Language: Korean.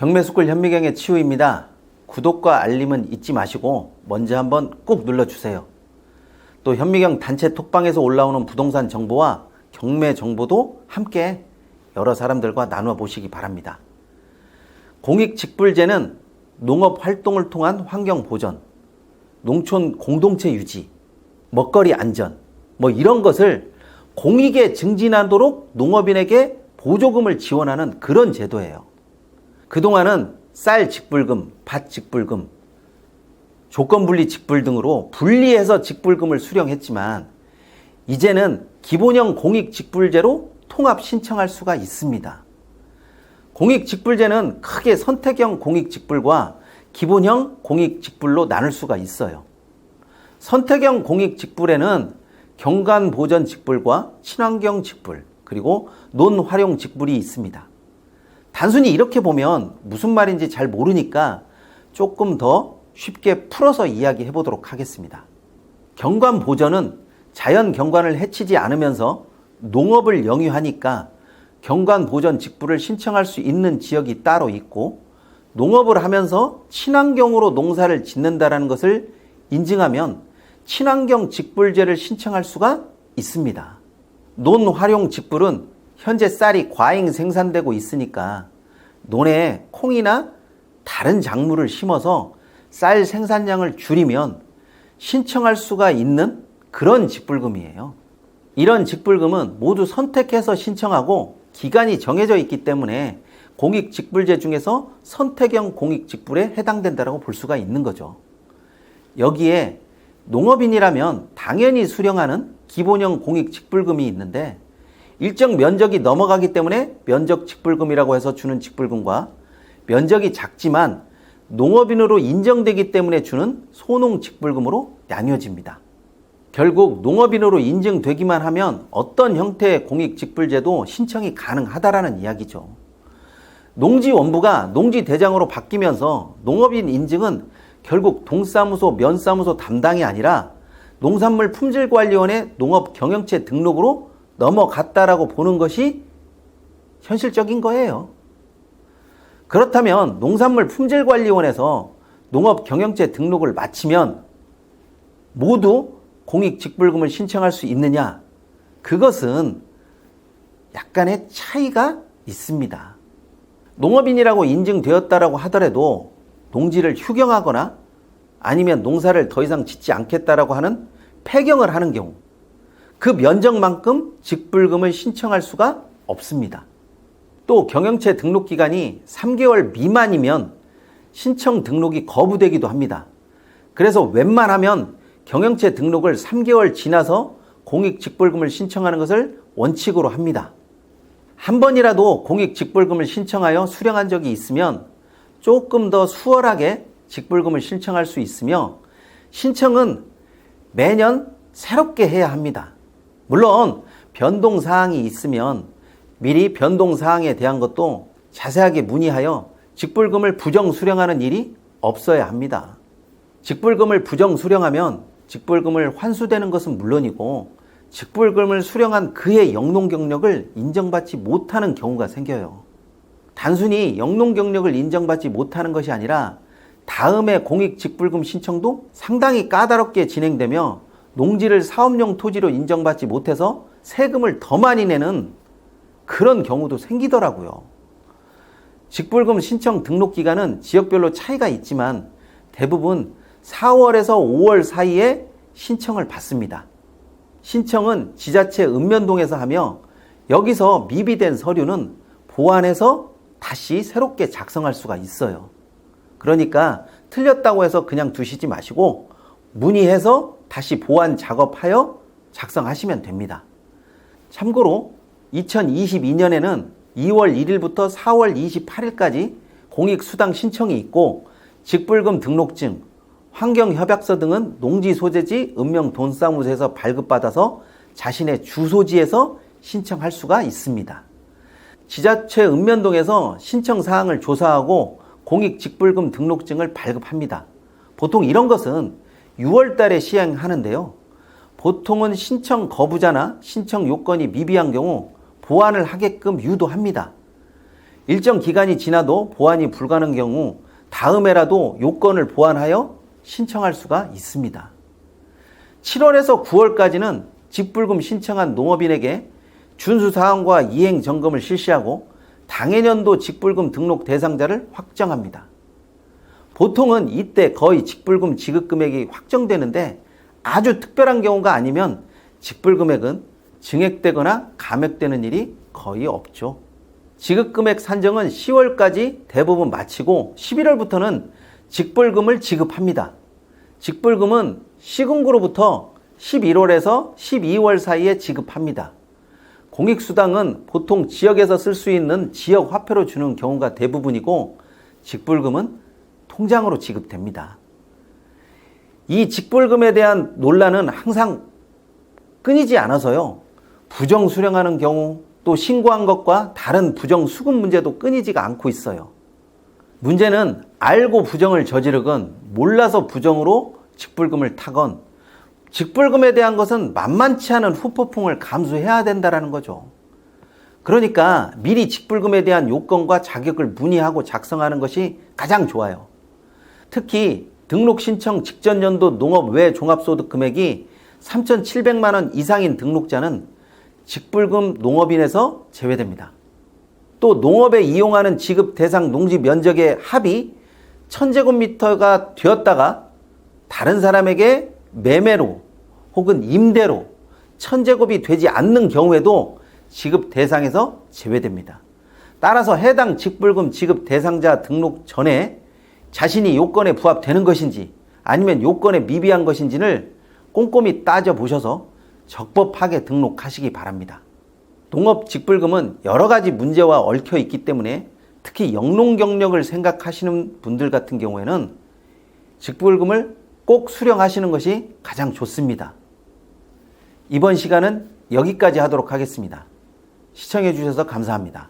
경매수골 현미경의 치우입니다. 구독과 알림은 잊지 마시고 먼저 한번 꼭 눌러주세요. 또 현미경 단체 톡방에서 올라오는 부동산 정보와 경매 정보도 함께 여러 사람들과 나누어 보시기 바랍니다. 공익 직불제는 농업 활동을 통한 환경 보전, 농촌 공동체 유지, 먹거리 안전, 뭐 이런 것을 공익에 증진하도록 농업인에게 보조금을 지원하는 그런 제도예요. 그동안은 쌀 직불금, 밭 직불금, 조건분리 직불 등으로 분리해서 직불금을 수령했지만 이제는 기본형 공익 직불제로 통합 신청할 수가 있습니다. 공익 직불제는 크게 선택형 공익 직불과 기본형 공익 직불로 나눌 수가 있어요. 선택형 공익 직불에는 경관 보전 직불과 친환경 직불, 그리고 논 활용 직불이 있습니다. 단순히 이렇게 보면 무슨 말인지 잘 모르니까 조금 더 쉽게 풀어서 이야기해 보도록 하겠습니다. 경관 보전은 자연 경관을 해치지 않으면서 농업을 영위하니까 경관 보전 직불을 신청할 수 있는 지역이 따로 있고 농업을 하면서 친환경으로 농사를 짓는다라는 것을 인증하면 친환경 직불제를 신청할 수가 있습니다. 논 활용 직불은 현재 쌀이 과잉 생산되고 있으니까 논에 콩이나 다른 작물을 심어서 쌀 생산량을 줄이면 신청할 수가 있는 그런 직불금이에요. 이런 직불금은 모두 선택해서 신청하고 기간이 정해져 있기 때문에 공익직불제 중에서 선택형 공익직불에 해당된다고 볼 수가 있는 거죠. 여기에 농업인이라면 당연히 수령하는 기본형 공익직불금이 있는데 일정 면적이 넘어가기 때문에 면적 직불금이라고 해서 주는 직불금과 면적이 작지만 농업인으로 인정되기 때문에 주는 소농 직불금으로 나뉘어집니다. 결국 농업인으로 인증되기만 하면 어떤 형태의 공익 직불제도 신청이 가능하다라는 이야기죠. 농지 원부가 농지 대장으로 바뀌면서 농업인 인증은 결국 동사무소, 면사무소 담당이 아니라 농산물 품질관리원의 농업 경영체 등록으로 넘어갔다라고 보는 것이 현실적인 거예요. 그렇다면 농산물 품질관리원에서 농업 경영체 등록을 마치면 모두 공익 직불금을 신청할 수 있느냐? 그것은 약간의 차이가 있습니다. 농업인이라고 인증되었다라고 하더라도 농지를 휴경하거나 아니면 농사를 더 이상 짓지 않겠다라고 하는 폐경을 하는 경우 그 면적만큼 직불금을 신청할 수가 없습니다. 또 경영체 등록 기간이 3개월 미만이면 신청 등록이 거부되기도 합니다. 그래서 웬만하면 경영체 등록을 3개월 지나서 공익 직불금을 신청하는 것을 원칙으로 합니다. 한 번이라도 공익 직불금을 신청하여 수령한 적이 있으면 조금 더 수월하게 직불금을 신청할 수 있으며 신청은 매년 새롭게 해야 합니다. 물론 변동 사항이 있으면 미리 변동 사항에 대한 것도 자세하게 문의하여 직불금을 부정 수령하는 일이 없어야 합니다. 직불금을 부정 수령하면 직불금을 환수되는 것은 물론이고 직불금을 수령한 그의 영농 경력을 인정받지 못하는 경우가 생겨요. 단순히 영농 경력을 인정받지 못하는 것이 아니라 다음에 공익 직불금 신청도 상당히 까다롭게 진행되며 농지를 사업용 토지로 인정받지 못해서 세금을 더 많이 내는 그런 경우도 생기더라고요. 직불금 신청 등록 기간은 지역별로 차이가 있지만 대부분 4월에서 5월 사이에 신청을 받습니다. 신청은 지자체 읍면동에서 하며 여기서 미비된 서류는 보완해서 다시 새롭게 작성할 수가 있어요. 그러니까 틀렸다고 해서 그냥 두시지 마시고 문의해서 다시 보완 작업하여 작성하시면 됩니다. 참고로 2022년에는 2월 1일부터 4월 28일까지 공익수당 신청이 있고 직불금 등록증, 환경협약서 등은 농지 소재지 읍명 돈사무소에서 발급받아서 자신의 주소지에서 신청할 수가 있습니다. 지자체 읍면동에서 신청 사항을 조사하고 공익 직불금 등록증을 발급합니다. 보통 이런 것은 6월 달에 시행하는데요. 보통은 신청 거부자나 신청 요건이 미비한 경우 보완을 하게끔 유도합니다. 일정 기간이 지나도 보완이 불가능한 경우 다음해라도 요건을 보완하여 신청할 수가 있습니다. 7월에서 9월까지는 직불금 신청한 농업인에게 준수 사항과 이행 점검을 실시하고 당해년도 직불금 등록 대상자를 확정합니다. 보통은 이때 거의 직불금 지급 금액이 확정되는데 아주 특별한 경우가 아니면 직불 금액은 증액되거나 감액되는 일이 거의 없죠. 지급 금액 산정은 10월까지 대부분 마치고 11월부터는 직불금을 지급합니다. 직불금은 시군구로부터 11월에서 12월 사이에 지급합니다. 공익수당은 보통 지역에서 쓸 수 있는 지역 화폐로 주는 경우가 대부분이고 직불금은 통장으로 지급됩니다. 이 직불금에 대한 논란은 항상 끊이지 않아서요. 부정 수령하는 경우 또 신고한 것과 다른 부정 수급 문제도 끊이지가 않고 있어요. 문제는 알고 부정을 저지르건 몰라서 부정으로 직불금을 타건 직불금에 대한 것은 만만치 않은 후폭풍을 감수해야 된다라는 거죠. 그러니까 미리 직불금에 대한 요건과 자격을 문의하고 작성하는 것이 가장 좋아요. 특히 등록 신청 직전 연도 농업 외 종합소득 금액이 3,700만 원 이상인 등록자는 직불금 농업인에서 제외됩니다. 또 농업에 이용하는 지급 대상 농지 면적의 합이 1000제곱미터가 되었다가 다른 사람에게 매매로 혹은 임대로 1000제곱이 되지 않는 경우에도 지급 대상에서 제외됩니다. 따라서 해당 직불금 지급 대상자 등록 전에 자신이 요건에 부합되는 것인지 아니면 요건에 미비한 것인지를 꼼꼼히 따져보셔서 적법하게 등록하시기 바랍니다. 농업 직불금은 여러 가지 문제와 얽혀 있기 때문에 특히 영농 경력을 생각하시는 분들 같은 경우에는 직불금을 꼭 수령하시는 것이 가장 좋습니다. 이번 시간은 여기까지 하도록 하겠습니다. 시청해 주셔서 감사합니다.